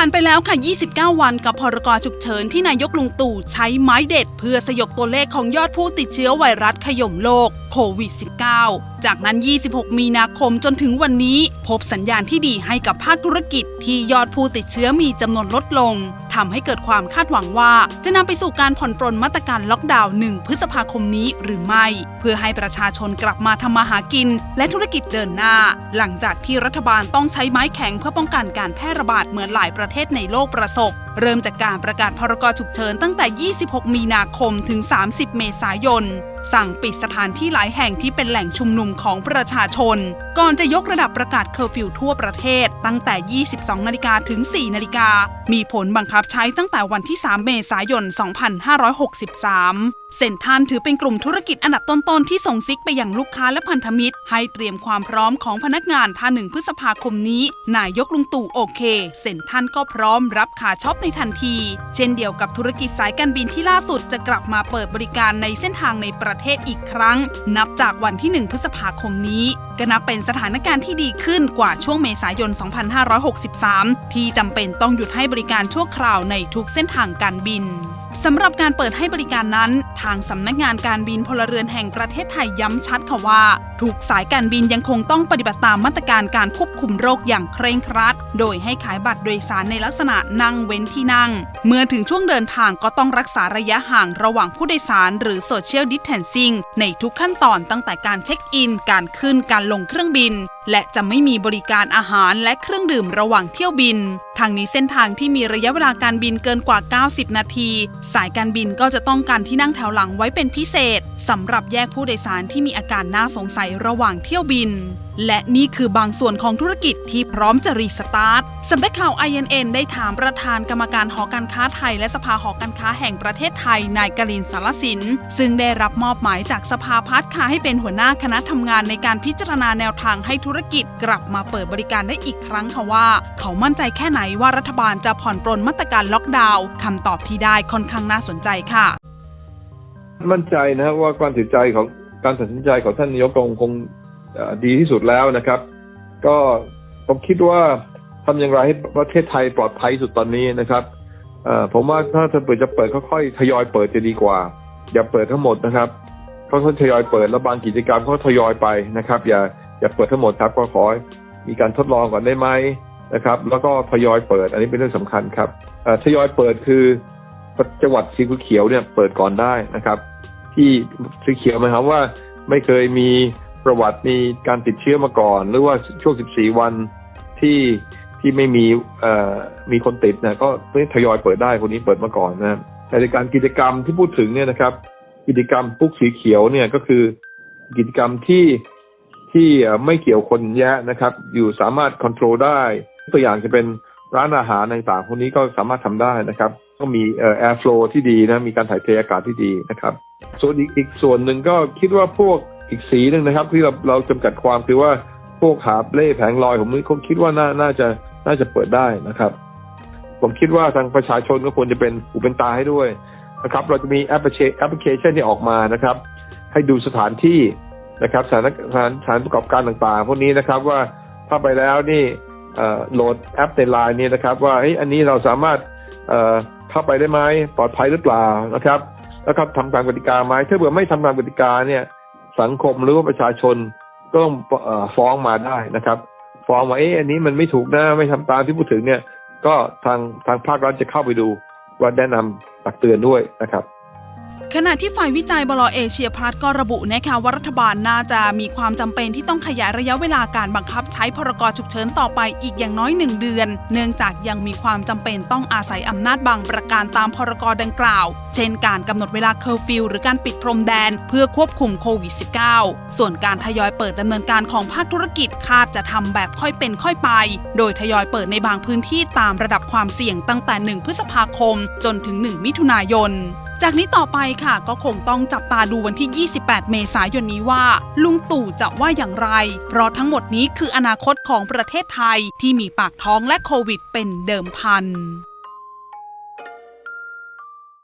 ผ่านไปแล้วค่ะ 29 วันกับพรกฉุกเฉินที่นายกลุงตู่ใช้ไม้เด็ด เพื่อสยบตัวเลขของยอดผู้ติดเชื้อไวรัสขย่มโลกโควิด -19 จากนั้น 26 มีนาคมจนถึงวันนี้ พบสัญญาณที่ดีให้กับภาคธุรกิจที่ยอดผู้ติดเชื้อมีจำนวนลดลงทำให้เกิดความคาดหวังว่า จะนำไปสู่การผ่อนปรนมาตรการล็อกดาวน์ 1 พฤษภาคมนี้หรือไม่ เพื่อให้ประชาชนกลับมาทำมาหากิน และธุรกิจเดินหน้า หลังจากที่รัฐบาลต้องใช้ไม้แข็งเพื่อป้องกันการแพร่ระบาดเหมือนหลายประเทศในโลกประสบ เริ่มจากการประกาศพรกฉุกเฉินตั้งแต่ 26 มีนาคมถึง 30 เมษายน สั่งปิดสถานที่หลายแห่งที่เป็นแหล่งชุมนุมของประชาชน ก่อนจะยกระดับประกาศเคอร์ฟิวทั่วประเทศตั้งแต่ 22 นาฬิกาถึง 4 นาฬิกา มีผลบังคับใช้ตั้งแต่วันที่ 3 เมษายน 2563 เซนทันถือเป็นกลุ่มธุรกิจอันดับต้นๆ ที่ส่งซิกไปยังลูกค้าและพันธมิตร ให้เตรียมความพร้อมของพนักงานท่าหนึ่งพฤษภาคมนี้ นายกลุงตู่โอเค เซนทันก็พร้อมรับขาช็อปในทันที เช่นเดียวกับธุรกิจสายการบินที่ล่าสุดจะกลับมาเปิดบริการในเส้นทางในประเทศอีกครั้ง นับจากวันที่ 1 พฤษภาคมนี้ ก็นับเป็นสถานการณ์ที่ดีขึ้นกว่าช่วงเมษายน 2563 ที่จำเป็นต้องหยุดให้บริการชั่วคราวในทุกเส้นทางการบินสำหรับการเปิดให้บริการนั้น ทางสำนักงานการบินพลเรือนแห่งประเทศไทยย้ำชัดค่ะว่า ทุกสายการบินยังคงต้องปฏิบัติตามมาตรการการควบคุมโรคอย่างเคร่งครัดโดยให้ขายบัตรโดยสารในลักษณะนั่งเว้นที่นั่ง เมื่อถึงช่วงเดินทางก็ต้องรักษาระยะห่างระหว่างผู้โดยสารหรือ Social Distancing ในทุกขั้นตอนตั้งแต่การเช็คอิน การขึ้นการลงเครื่องบิน และจะไม่มีบริการอาหารและเครื่องดื่มระหว่างเที่ยวบิน ทางนี้เส้นทางที่มีระยะเวลาการบินเกินกว่า 90 นาที สายการบินก็จะต้องการที่นั่งแถวหลังไว้เป็นพิเศษสำหรับแยกผู้โดยสารที่มีอาการน่าสงสัยระหว่างเที่ยวบิน และนี่คือบางส่วนของธุรกิจที่พร้อมจะรีสตาร์ทสำนักข่าว INN ได้ถามประธานกรรมการหอการค้าไทย และสภาหอการค้าแห่งประเทศไทย นายกลินสารสิน ซึ่งได้รับมอบหมายจากสภาพัฒน์ค่ะให้เป็นหัวหน้าคณะทำงานในการพิจารณาแนวทางให้ธุรกิจกลับมาเปิดบริการได้อีกครั้งค่ะว่า เขามั่นใจแค่ไหนว่ารัฐบาลจะผ่อนปรนมาตรการล็อกดาวน์คำตอบที่ได้ค่อนข้างน่าสนใจค่ะ มั่นใจนะครับว่าการตัดสินใจของการตัดสินใจของท่านนายกคงคง ดีที่สุดแล้วนะครับ ก็ผมคิดว่าทำอย่างไรให้ประเทศไทยปลอดภัยสุดตอนนี้นะครับผมว่าถ้าจะเปิดจะเปิดค่อยๆทยอยเปิดจะดีกว่า อย่าเปิดทั้งหมดนะครับค่อยๆทยอยเปิดแล้วบางกิจกรรมก็ทยอยไปนะครับ อย่าอย่าเปิดทั้งหมดครับก็ขอมีการทดลองก่อนได้ไหมนะครับ แล้วก็ทยอยเปิด อันนี้เป็นเรื่องสำคัญครับทยอยเปิดคือจังหวัดสีเขียวเนี่ยเปิดก่อนได้นะครับ ที่สีเขียวหมายความว่าไม่เคยมี ประวัติมีการติดเชื้อมาก่อน หรือว่าช่วง 14 วันที่ที่ไม่มีเอ่อมีคนติดนะก็ทยอยเปิดได้คนนี้เปิดมาก่อนนะแต่ในการกิจกรรมที่พูดถึงเนี่ยนะครับ กิจกรรมพวกสีเขียวเนี่ยก็คือกิจกรรมที่ที่ไม่เกี่ยวคนแยะนะครับ อยู่สามารถควบคุมได้ตัวอย่างจะเป็นร้านอาหารต่างๆพวกนี้ก็สามารถทำได้นะครับ ก็มีเอ่อ air flow ที่ดีนะมีการถ่ายเทอากาศที่ดีนะครับ ส่วนอีกอีกส่วนหนึ่งก็คิดว่าพวก อีกสีหนึ่งนะครับที่เราเราจำกัดความคือว่าพวกหาเล่แผงลอยผมคงคิดว่าน่าน่าจะน่าจะเปิดได้นะครับ ผมคิดว่าทางประชาชนก็ควรจะเป็นหูเป็นตาให้ด้วยนะครับ เราจะมีแอปพลิเคแอปพลิเคชันที่ออกมานะครับ ให้ดูสถานที่นะครับสถานสถานสถานประกอบการต่างๆ พวกนี้นะครับว่าถ้าไปแล้วนี่โหลดแอปในไลน์นี่นะครับ ว่าเฮ้ยอันนี้เราสามารถเข้าไปได้ไหมปลอดภัยหรือเปล่านะครับ แล้วก็ทำตามกติกาไหมถ้าเผื่อไม่ทำตามกติกาเนี่ย สังคมหรือว่าประชาชนก็ต้องฟ้องมาได้นะครับ ฟ้องว่าเอ๊ะอันนี้มันไม่ถูกนะไม่ทำตามที่พูดถึงเนี่ย ก็ทางทางภาครัฐจะเข้าไปดูว่าแนะนำตักเตือนด้วยนะครับ ขณะที่ฝ่ายวิจัยบลเอเชียพลัสก็ระบุนะคะว่ารัฐบาลน่าจะมีความจำเป็นที่ต้องขยายระยะเวลาการบังคับใช้พรกฉุกเฉินต่อไปอีกอย่างน้อย 1 เดือน เนื่องจากยังมีความจำเป็นต้องอาศัยอำนาจบางประการตามพรกดังกล่าว เช่นการกำหนดเวลาเคอร์ฟิวหรือการปิดพรมแดน เพื่อควบคุมโควิด -19 ส่วนการทยอยเปิดดำเนินการของภาคธุรกิจคาดจะทำแบบค่อยเป็นค่อยไป โดยทยอยเปิดในบางพื้นที่ตามระดับความเสี่ยงตั้งแต่ 1 พฤษภาคม จนถึง 1 มิถุนายน จากนี้ต่อไปค่ะก็คงต้องจับตาดูวันที่ 28 เมษายนนี้ว่า ลุงตู่จะว่าอย่างไร เพราะทั้งหมดนี้คืออนาคตของประเทศไทยที่มีปากท้องและโควิดเป็นเดิมพัน